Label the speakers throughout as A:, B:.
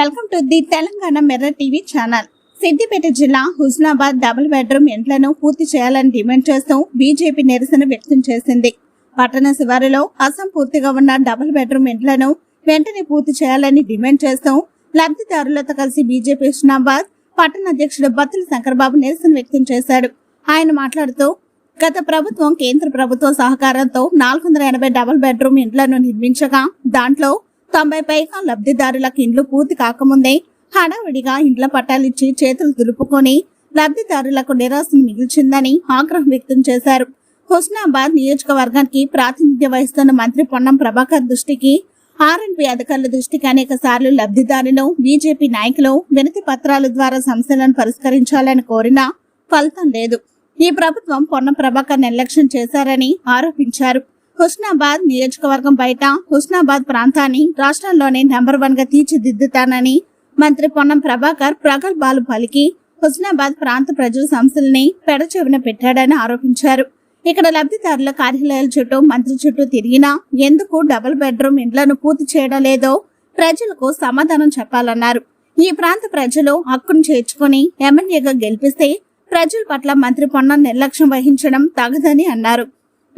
A: Welcome to the Telangana mirror TV channel. Siddipet జిల్లా Husnabad double bedroom ఇంట్లను పూర్తి చేయాలని demand చేస్తూ బీజేపీ నిరసన వ్యక్తం చేసింది. పట్టణ శివారులో అసంపూర్తిగా ఉన్న డబుల్ బెడ్రూమ్ ఇంట్లను వెంటనే పూర్తి చేయాలని డిమాండ్ చేస్తూ లబ్ధిదారులతో కలిసి బీజేపీ హుస్నాబాద్ పట్టణ అధ్యక్షుడు బత్తుల శంకర్బాబు నిరసన వ్యక్తం చేశాడు. ఆయన మాట్లాడుతూ గత ప్రభుత్వం కేంద్ర ప్రభుత్వ సహకారంతో నాలుగు వందల ఎనభై డబుల్ బెడ్రూమ్ ఇంట్లను నిర్మించగా దాంట్లో తొంభై పైగా లబ్ధిదారులకు ఇండ్లు పూర్తి కాకముందే హడావిడిగా ఇండ్ల పట్టాలిచ్చి చేతులు దులుపుకొని లబ్ధిదారులకు నిరాశను మిగిల్చిందని ఆగ్రహం వ్యక్తం చేశారు. హుస్నాబాద్ నియోజకవర్గానికి ప్రాతినిధ్యం వహిస్తున్న మంత్రి పొన్నం ప్రభాకర్ దృష్టికి ఆర్ఎన్పి అధికారుల దృష్టికి అనేక సార్లు లబ్ధిదారులు బీజేపీ నాయకులు వినతి పత్రాల ద్వారా సమస్యలను పరిష్కరించాలని కోరినా ఫలితం లేదు. ఈ ప్రభుత్వం పొన్నం ప్రభాకర్ నిర్లక్ష్యం చేశారని ఆరోపించారు. హుస్నాబాద్ నియోజకవర్గం బయట హుస్నాబాద్ ప్రాంతాన్ని రాష్ట్రంలోనే నెంబర్ వన్గా తీర్చిదిద్దుతానని మంత్రి పొన్నం ప్రభాకర్ ప్రగల్భాలు పలికి హుస్నాబాద్ ప్రాంత ప్రజల సమస్యల్ని పెడచెవిన పెట్టాడని ఆరోపించారు. ఇక్కడ లబ్ధిదారుల కార్యాలయాల చుట్టూ మంత్రి చుట్టూ తిరిగినా ఎందుకు డబుల్ బెడ్రూమ్ ఇండ్లను పూర్తి చేయడం లేదో ప్రజలకు సమాధానం చెప్పాలన్నారు. ఈ ప్రాంత ప్రజలు హక్కును చేర్చుకుని ఎమ్మెల్యేగా గెలిపిస్తే ప్రజల పట్ల మంత్రి పొన్నం నిర్లక్ష్యం వహించడం తగదని అన్నారు.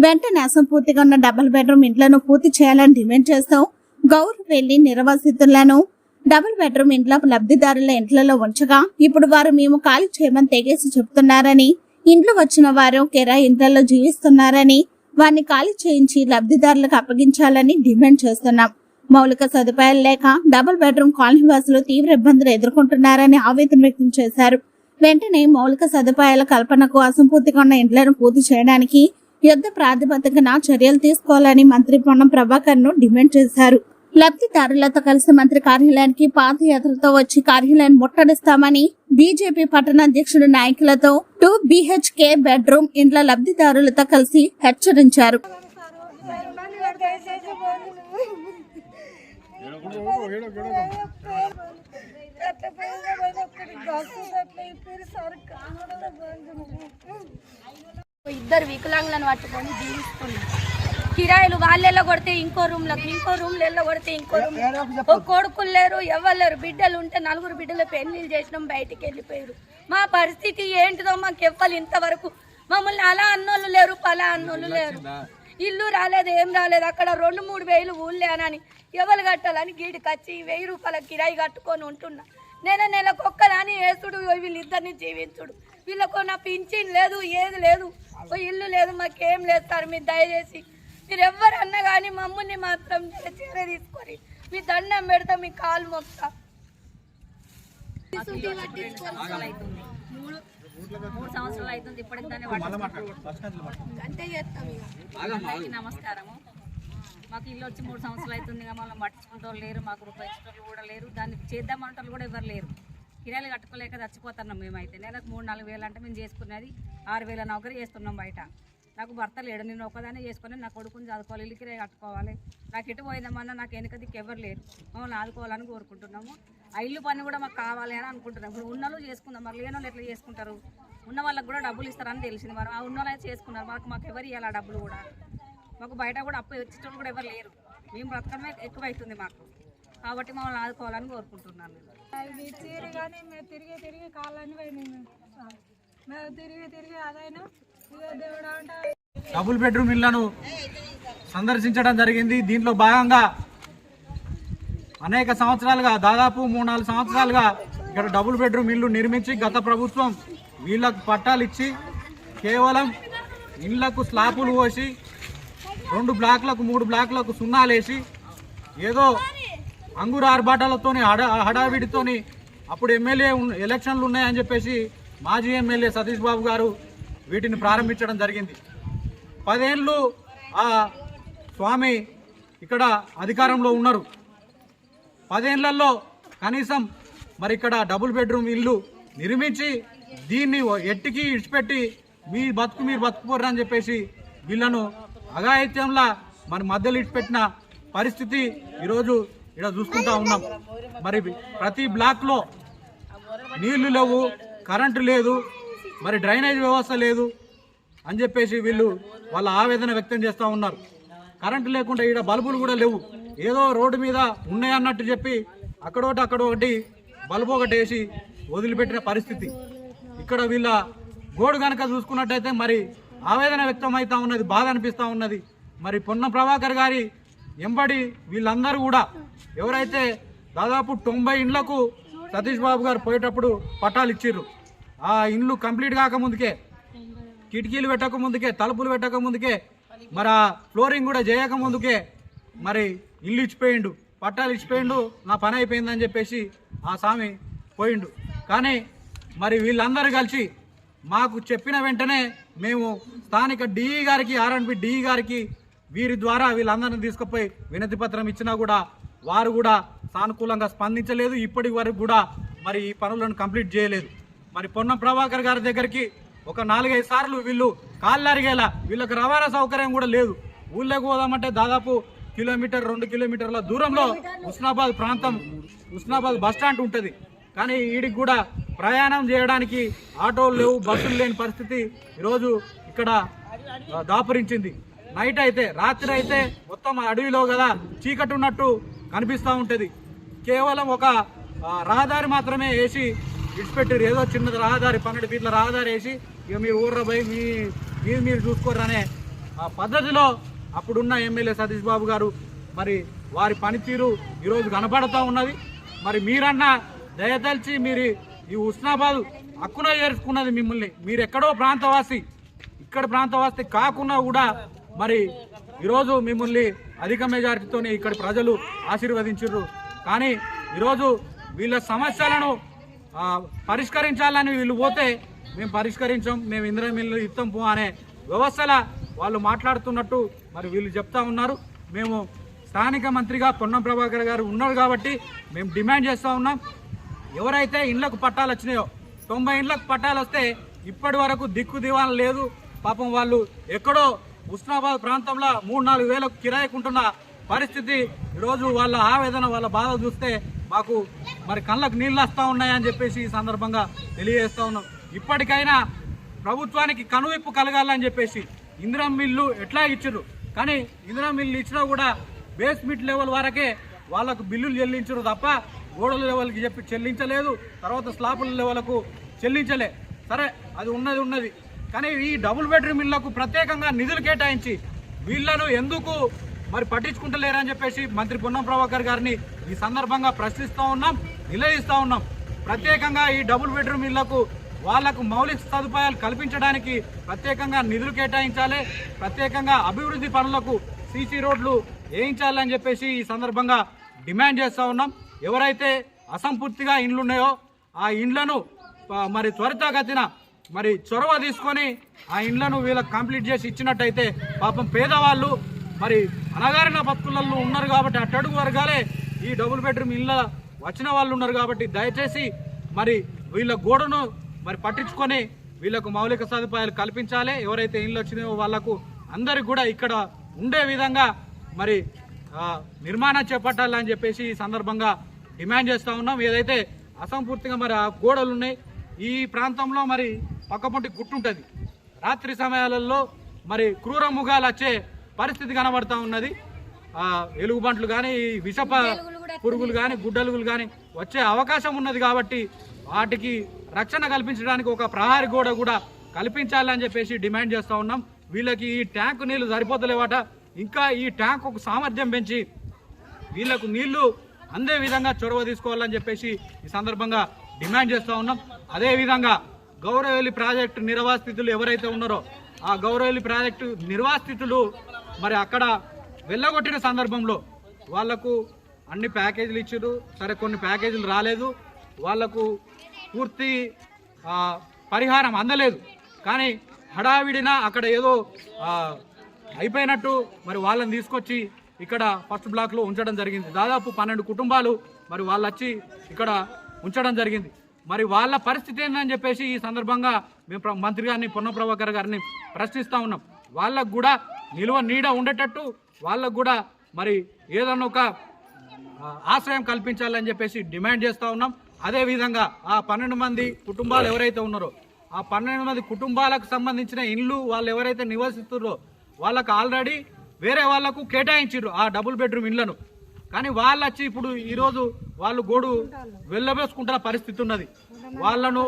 A: వెంటనే అసంపూర్తిగా ఉన్న డబుల్ బెడ్రూమ్ ఇండ్లను పూర్తి చేయాలని డిమాండ్ చేస్తూ. గౌర్ వెళ్ళి నిర్వాసితులను డబుల్ బెడ్రూమ్ ఇంట్లో లబ్ధిదారుల ఇంట్లలో ఉంచగా ఇప్పుడు వారు మేము ఖాళీ చేయమని తెగేసి చెప్తున్నారని ఇంట్లో వచ్చిన వారు కెరా ఇంట్లలో జీవిస్తున్నారని వారిని ఖాళీ చేయించి లబ్ధిదారులకు అప్పగించాలని డిమాండ్ చేస్తున్నాం. మౌలిక సదుపాయాలు లేక డబుల్ బెడ్రూమ్ కాలనీ వాసులు తీవ్ర ఇబ్బందులు ఎదుర్కొంటున్నారని ఆవేదన వ్యక్తం చేశారు. వెంటనే మౌలిక సదుపాయాల కల్పనకు అసంపూర్తిగా ఉన్న ఇండ్లను పూర్తి చేయడానికి యుద్ధ ప్రాతిపదికన చర్యలు తీసుకోవాలని మంత్రి పొన్నం ప్రభాకర్ను డిమాండ్ చేశారు. లబ్ధిదారులతో కలిసి మంత్రి కార్యాలయానికి పాదయాత్రతో వచ్చి కార్యాలయాన్ని ముట్టడిస్తామని బీజేపీ పట్టణ అధ్యక్షుడు నాయకులతో టూ బీహెచ్కే బెడ్రూమ్ ఇండ్ల లబ్ధిదారులతో కలిసి హెచ్చరించారు.
B: ఇద్దరు వికలాంగులను పట్టుకొని జీవిస్తున్నాం కిరాయిలు వాళ్ళెల్లో కొడితే ఇంకో రూమ్లకు ఇంకో రూమ్లు ఎల్లో కొడితే ఇంకో రూమ్ ఒక కొడుకులు లేరు ఎవరు లేరు బిడ్డలు ఉంటే నలుగురు బిడ్డలు పెళ్ళిళ్ళు చేసినాం బయటికి వెళ్ళిపోయారు. మా పరిస్థితి ఏంటిదో మాకు ఇవ్వాలి ఇంతవరకు. మమ్మల్ని అలా అన్నోళ్ళు లేరు పలా అన్నోళ్ళు లేరు. ఇల్లు రాలేదు ఏం రాలేదు. అక్కడ రెండు మూడు వేలు ఊళ్ళేనని ఎవరు కట్టాలని గీడికి వచ్చి వెయ్యి రూపాయల కిరాయి కట్టుకొని ఉంటున్నా. నేను నెలకు ఒక్కదాని వేసుడు వీళ్ళిద్దరిని జీవించుడు. వీళ్ళకు నా పింఛన్ లేదు ఏది లేదు. ఓ ఇల్లు లేదు మాకేం లేదు సార్ మీరు దయచేసి మీరు ఎవ్వరు అన్నా కానీ మమ్మల్ని మాత్రం చీర తీసుకొని మీ దండం పెడతా మీ కాలు మొక్తా.
C: మూడు సంవత్సరాలు అవుతుంది ఇప్పటికి దాన్ని
B: అంతే చేస్తాం
C: నమస్కారము. మాకు ఇల్లు వచ్చి మూడు సంవత్సరాలు అవుతుంది మళ్ళీ మమ్మల్ని పట్టించుకుంటూ లేరు మాకు రూపాయి కూడా లేరు. దాన్ని చేద్దామంటారు కూడా ఎవరు లేరు. కిరాయిలు కట్టుకోలేక చచ్చిపోతున్నాం మేమైతే. నెలకు మూడు నాలుగు వేలు అంటే మేము చేసుకునేది ఆరు వేల నౌకరీ చేస్తున్నాం బయట. నాకు భర్త లేడు నేను ఒక్కదానే చేసుకొని నా కొడుకుని చదువుకోవాలి ఇల్లు కిరాయి కట్టుకోవాలి. నాకు ఎటు పోయిందమన్నా నాకు వెనుక దిక్కు ఎవరు లేరు. మమ్మల్ని ఆదుకోవాలని కోరుకుంటున్నాము. ఆ ఇల్లు పని కూడా మాకు కావాలి అని అనుకుంటున్నాం ఇప్పుడు ఉన్న వాళ్ళు చేసుకుందాం మరి లేని వాళ్ళు ఎట్లా చేసుకుంటారు? ఉన్న వాళ్ళకి కూడా డబ్బులు ఇస్తారని తెలిసింది. మరి ఆ ఉన్న వాళ్ళు చేసుకున్నారు. మాకు మాకు ఎవరు ఇవ్వాలి ఆ డబ్బులు కూడా? మాకు బయట కూడా అప్పు ఇచ్చేటోళ్ళు కూడా ఎవరు లేరు. మేము బ్రతకడమే ఎక్కువ అవుతుంది మాకు. కాబట్టి మమ్మల్ని ఆదుకోవాలని కోరుకుంటున్నాను. నేను
D: అవి తీరు కానీ మేము తిరిగి తిరిగి కాళ్ళని పోయినాయి మేము. తిరిగి తిరిగి అదైనా దేవుడు అంటే.
E: డబుల్ బెడ్రూమ్ ఇళ్ళను సందర్శించడం జరిగింది. దీంట్లో భాగంగా అనేక సంవత్సరాలుగా దాదాపు మూడు నాలుగు సంవత్సరాలుగా ఇక్కడ డబుల్ బెడ్రూమ్ ఇల్లు నిర్మించి గత ప్రభుత్వం వీళ్ళకు పట్టాలు ఇచ్చి కేవలం ఇళ్ళకు స్లాపులు పోసి రెండు బ్లాక్లకు మూడు బ్లాక్లకు సున్నాలేసి ఏదో అంగుర ఆర్భాటాలతోని హడా హడావిడితోని అప్పుడు ఎమ్మెల్యే ఎలక్షన్లు ఉన్నాయని చెప్పేసి మాజీ ఎమ్మెల్యే సతీష్ బాబు గారు వీటిని ప్రారంభించడం జరిగింది. పదేళ్ళు ఆ స్వామి ఇక్కడ అధికారంలో ఉన్నారు. పదేళ్ళలో కనీసం మరి ఇక్కడ డబుల్ బెడ్రూమ్ ఇల్లు నిర్మించి దీన్ని ఎట్టికి ఇడిచిపెట్టి మీ బతుకు మీరు బతుకుపోర్రు అని చెప్పేసి వీళ్ళను అఘాయిత్యంలా మరి మధ్యలో ఇచ్చిపెట్టిన పరిస్థితి ఈరోజు ఇక్కడ చూసుకుంటా ఉన్నాం. మరి ప్రతి బ్లాక్లో నీళ్ళు లేవు కరెంటు లేదు మరి డ్రైనేజ్ వ్యవస్థ లేదు అని చెప్పేసి వీళ్ళు వాళ్ళ ఆవేదన వ్యక్తం చేస్తూ ఉన్నారు. కరెంటు లేకుండా ఈడ బల్బులు కూడా లేవు. ఏదో రోడ్డు మీద ఉన్నాయన్నట్టు చెప్పి అక్కడోటి అక్కడ ఒకటి బల్బు ఒకటి వేసి వదిలిపెట్టిన పరిస్థితి. ఇక్కడ వీళ్ళ గోడు కనుక చూసుకున్నట్టయితే మరి ఆవేదన వ్యక్తం అవుతా ఉన్నది బాధ అనిపిస్తూ ఉన్నది. మరి పొన్న ప్రభాకర్ గారి ఎంబడి వీళ్ళందరూ కూడా ఎవరైతే దాదాపు తొంభై ఇండ్లకు సతీష్ బాబు గారు పోయేటప్పుడు పట్టాలు ఇచ్చిర్రు ఆ ఇండ్లు కంప్లీట్ కాకముందుకే కిటికీలు పెట్టక ముందుకే తలుపులు పెట్టక ముందుకే మరి ఆ ఫ్లోరింగ్ కూడా చేయక ముందుకే మరి ఇల్లు ఇచ్చిపోయిండు పట్టాలు ఇచ్చిపోయిండు నా పని అయిపోయిందని చెప్పేసి ఆ స్వామి పోయిండు. కానీ మరి వీళ్ళందరూ కలిసి మాకు చెప్పిన వెంటనే మేము స్థానిక డిఈ గారికి ఆర్ఎన్బి డిఈ గారికి వీరి ద్వారా వీళ్ళందరిని తీసుకుపోయి వినతి పత్రం ఇచ్చినా కూడా వారు కూడా సానుకూలంగా స్పందించలేదు. ఇప్పటి వరకు కూడా మరి ఈ పనులను కంప్లీట్ చేయలేదు. మరి పొన్నం ప్రభాకర్ గారి దగ్గరికి ఒక నాలుగైదు సార్లు వీళ్ళు కాళ్ళరిగేలా వీళ్ళకి రవాణా సౌకర్యం కూడా లేదు. ఊళ్ళోకి పోదామంటే దాదాపు కిలోమీటర్ రెండు కిలోమీటర్ల దూరంలో ఉస్నాబాద్ ప్రాంతం ఉస్నాబాద్ బస్ స్టాండ్ ఉంటుంది. కానీ వీడికి కూడా ప్రయాణం చేయడానికి ఆటోలు లేవు బస్సులు లేని పరిస్థితి ఈరోజు ఇక్కడ దాపురించింది. నైట్ అయితే రాత్రి అయితే మొత్తం అడవిలో కదా చీకటి ఉన్నట్టు కనిపిస్తూ ఉంటుంది. కేవలం ఒక రహదారి మాత్రమే వేసి విడిచిపెట్టారు ఏదో చిన్నది రహదారి పన్నెండు ఫీట్ల రహదారి వేసి ఇక మీరు ఊర్ర పోయి మీ మీరు మీరు చూసుకోరనే ఆ పద్ధతిలో అప్పుడున్న ఎమ్మెల్యే సతీష్ బాబు గారు మరి వారి పనితీరు ఈరోజు కనపడుతూ ఉన్నది. మరి మీరన్నా దయతలిచి మీరు ఈ ఉస్నాబాద్ హక్కున చేర్చుకున్నది మిమ్మల్ని. మీరు ఎక్కడో ప్రాంతవాసి ఇక్కడ ప్రాంతవాసి కాకుండా కూడా మరి ఈరోజు మిమ్మల్ని అధిక మెజార్టీతోనే ఇక్కడ ప్రజలు ఆశీర్వదించారు కానీ ఈరోజు వీళ్ళ సమస్యలను పరిష్కరించాలని వీళ్ళు పోతే మేము పరిష్కరించాం మేము ఇంద్ర మిల్లు ఇస్తాం పో అనే వ్యవస్థల వాళ్ళు మాట్లాడుతున్నట్టు మరి వీళ్ళు చెప్తా ఉన్నారు. మేము స్థానిక మంత్రిగా పొన్నం ప్రభాకర్ గారు ఉన్నారు కాబట్టి మేము డిమాండ్ చేస్తూ ఉన్నాం. ఎవరైతే ఇండ్లకు పట్టాలు వచ్చినాయో తొంభై ఇండ్లకు పట్టాలు వస్తే ఇప్పటి వరకు దిక్కు దివాన లేదు. పాపం వాళ్ళు ఎక్కడో ఉస్నాబాద్ ప్రాంతంలో మూడు నాలుగు వేలకు కిరాయికుంటున్న పరిస్థితి. ఈరోజు వాళ్ళ ఆవేదన వాళ్ళ బాధ చూస్తే మాకు మరి కళ్ళకు నీళ్ళు వస్తూ ఉన్నాయని చెప్పేసి ఈ సందర్భంగా తెలియజేస్తూ ఉన్నాం. ఇప్పటికైనా ప్రభుత్వానికి కనువిప్పు కలగాలని చెప్పేసి ఇందిరా మిల్లు ఎట్లా ఇచ్చారు? కానీ ఇందిరా మిల్లు ఇచ్చినా కూడా బేస్మెంట్ లెవెల్ వరకే వాళ్ళకు బిల్లులు చెల్లించరు తప్ప గోడల లెవెల్కి చెప్పి చెల్లించలేదు. తర్వాత స్లాపుల లెవెల్కు చెల్లించలే. సరే అది ఉన్నది ఉన్నది. కానీ ఈ డబుల్ బెడ్రూమ్ ఇళ్ళకు ప్రత్యేకంగా నిధులు కేటాయించి వీళ్ళను ఎందుకు మరి పట్టించుకుంటలేరని చెప్పేసి మంత్రి పొన్నం ప్రభాకర్ గారిని ఈ సందర్భంగా ప్రశ్నిస్తూ ఉన్నాం నిలదీస్తూ ఉన్నాం. ప్రత్యేకంగా ఈ డబుల్ బెడ్రూమ్ ఇళ్ళకు వాళ్ళకు మౌలిక సదుపాయాలు కల్పించడానికి ప్రత్యేకంగా నిధులు కేటాయించాలి ప్రత్యేకంగా అభివృద్ధి పనులకు సీసీ రోడ్లు వేయించాలని చెప్పేసి ఈ సందర్భంగా డిమాండ్ చేస్తూ ఉన్నాం. ఎవరైతే అసంపూర్తిగా ఇండ్లు ఉన్నాయో ఆ ఇండ్లను మరి త్వరితగతిన మరి చొరవ తీసుకొని ఆ ఇండ్లను వీళ్ళకి కంప్లీట్ చేసి ఇచ్చినట్టయితే పాపం పేదవాళ్ళు మరి అనగారిన బతుకులలో ఉన్నారు కాబట్టి అట్టడుగు వర్గాలే ఈ డబుల్ బెడ్రూమ్ ఇళ్ళ వచ్చిన వాళ్ళు ఉన్నారు కాబట్టి దయచేసి మరి వీళ్ళ గోడను మరి పట్టించుకొని వీళ్ళకు మౌలిక సదుపాయాలు కల్పించాలి. ఎవరైతే ఇళ్ళు వచ్చినాయో వాళ్ళకు అందరికి కూడా ఇక్కడ ఉండే విధంగా మరి ఆ, నిర్మాణం చేపట్టాలని చెప్పేసి ఈ సందర్భంగా డిమాండ్ చేస్తూ ఉన్నాం. ఏదైతే అసంపూర్తిగా మరి ఆ గోడలు ఉన్నాయి ఈ ప్రాంతంలో మరి పక్కపొంటి గుట్టు ఉంటుంది రాత్రి సమయాలలో మరి క్రూర ముఖాలు వచ్చే పరిస్థితి కనబడతా ఉన్నది. ఆ ఎలుగుబంట్లు కానీ విషప పురుగులు కానీ గుడ్డలుగులు కానీ వచ్చే అవకాశం ఉన్నది కాబట్టి వాటికి రక్షణ కల్పించడానికి ఒక ప్రహారీ గోడ కూడా కల్పించాలని చెప్పేసి డిమాండ్ చేస్తూ ఉన్నాం. వీళ్ళకి ఈ ట్యాంకు నీళ్ళు సరిపోతలేవట. ఇంకా ఈ ట్యాంకు ఒక సామర్థ్యం పెంచి వీళ్ళకు నీళ్ళు అందే విధంగా చొరవ తీసుకోవాలని చెప్పేసి ఈ సందర్భంగా డిమాండ్ చేస్తూ ఉన్నాం. అదే విధంగా గౌరవెల్లి ప్రాజెక్టు నిర్వాసితులు ఎవరైతే ఉన్నారో ఆ గౌరవెల్లి ప్రాజెక్టు నిర్వాసితులు మరి అక్కడ వెళ్ళగొట్టిన సందర్భంలో వాళ్ళకు అన్ని ప్యాకేజీలు ఇచ్చారు. సరే కొన్ని ప్యాకేజీలు రాలేదు. వాళ్ళకు పూర్తి పరిహారం అందలేదు. కానీ హడావిడిన అక్కడ ఏదో అయిపోయినట్టు మరి వాళ్ళని తీసుకొచ్చి ఇక్కడ ఫస్ట్ బ్లాక్లో ఉంచడం జరిగింది. దాదాపు పన్నెండు కుటుంబాలు మరి వాళ్ళు వచ్చి ఇక్కడ ఉంచడం జరిగింది. మరి వాళ్ళ పరిస్థితి ఏందని చెప్పేసి ఈ సందర్భంగా మేము మంత్రి గారిని పొన్నప్రభాకర్ గారిని ప్రశ్నిస్తూ ఉన్నాం. వాళ్ళకు కూడా నిలువ నీడ ఉండేటట్టు వాళ్ళకు కూడా మరి ఏదన్నా ఒక ఆశ్రయం కల్పించాలని చెప్పేసి డిమాండ్ చేస్తూ ఉన్నాం. అదేవిధంగా ఆ పన్నెండు మంది కుటుంబాలు ఎవరైతే ఉన్నారో ఆ పన్నెండు మంది కుటుంబాలకు సంబంధించిన ఇండ్లు వాళ్ళు ఎవరైతే నివసిస్తున్నారో వాళ్ళకు ఆల్రెడీ వేరే వాళ్ళకు కేటాయించారు ఆ డబుల్ బెడ్రూమ్ ఇండ్లను. కానీ వాళ్ళు వచ్చి ఇప్పుడు ఈరోజు వాళ్ళు గోడు వెళ్ళబోసుకుంటున్న పరిస్థితి ఉన్నది. వాళ్ళను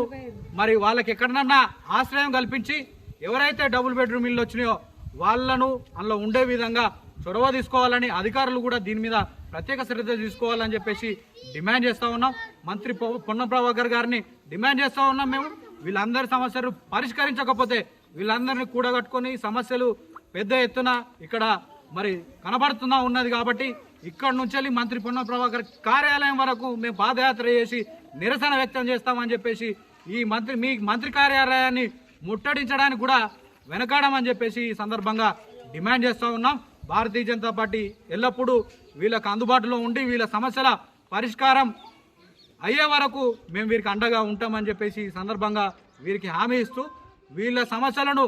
E: మరి వాళ్ళకి ఎక్కడనన్నా ఆశ్రయం కల్పించి ఎవరైతే డబుల్ బెడ్రూమ్ ఇల్లు వచ్చినాయో వాళ్ళను అందులో ఉండే విధంగా చొరవ తీసుకోవాలని అధికారులు కూడా దీని మీద ప్రత్యేక శ్రద్ధ తీసుకోవాలని చెప్పేసి డిమాండ్ చేస్తా ఉన్నాం. మంత్రి పొ- పొన్నం ప్రభాకర్ గారిని డిమాండ్ చేస్తా ఉన్నాం మేము. వీళ్ళందరి సమస్యలు పరిష్కరించకపోతే వీళ్ళందరినీ కూడగట్టుకొని సమస్యలు పెద్ద ఎత్తున ఇక్కడ మరి కనబడుతున్నా ఉన్నది కాబట్టి ఇక్కడ నుంచి వెళ్ళి మంత్రి పొన్న ప్రభాకర్ కార్యాలయం వరకు మేము పాదయాత్ర చేసి నిరసన వ్యక్తం చేస్తామని చెప్పేసి ఈ మంత్రి మీ మంత్రి కార్యాలయాన్ని ముట్టడించడానికి కూడా వెనకాడమని చెప్పేసి ఈ సందర్భంగా డిమాండ్ చేస్తూ ఉన్నాం. భారతీయ జనతా పార్టీ ఎల్లప్పుడూ వీళ్ళకు అందుబాటులో ఉండి వీళ్ళ సమస్యల పరిష్కారం అయ్యే వరకు మేము వీరికి అండగా ఉంటామని చెప్పేసి ఈ సందర్భంగా వీరికి హామీ ఇస్తూ వీళ్ళ సమస్యలను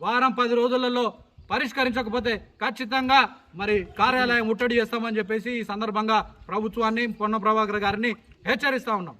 E: వారం పది రోజులలో పరిష్కరించకపోతే ఖచ్చితంగా మరి కార్యాలయం ముట్టడి చేస్తామని చెప్పేసి ఈ సందర్భంగా ప్రభుత్వాన్ని పొన్న ప్రభాకర్ గారిని హెచ్చరిస్తా ఉన్నాం.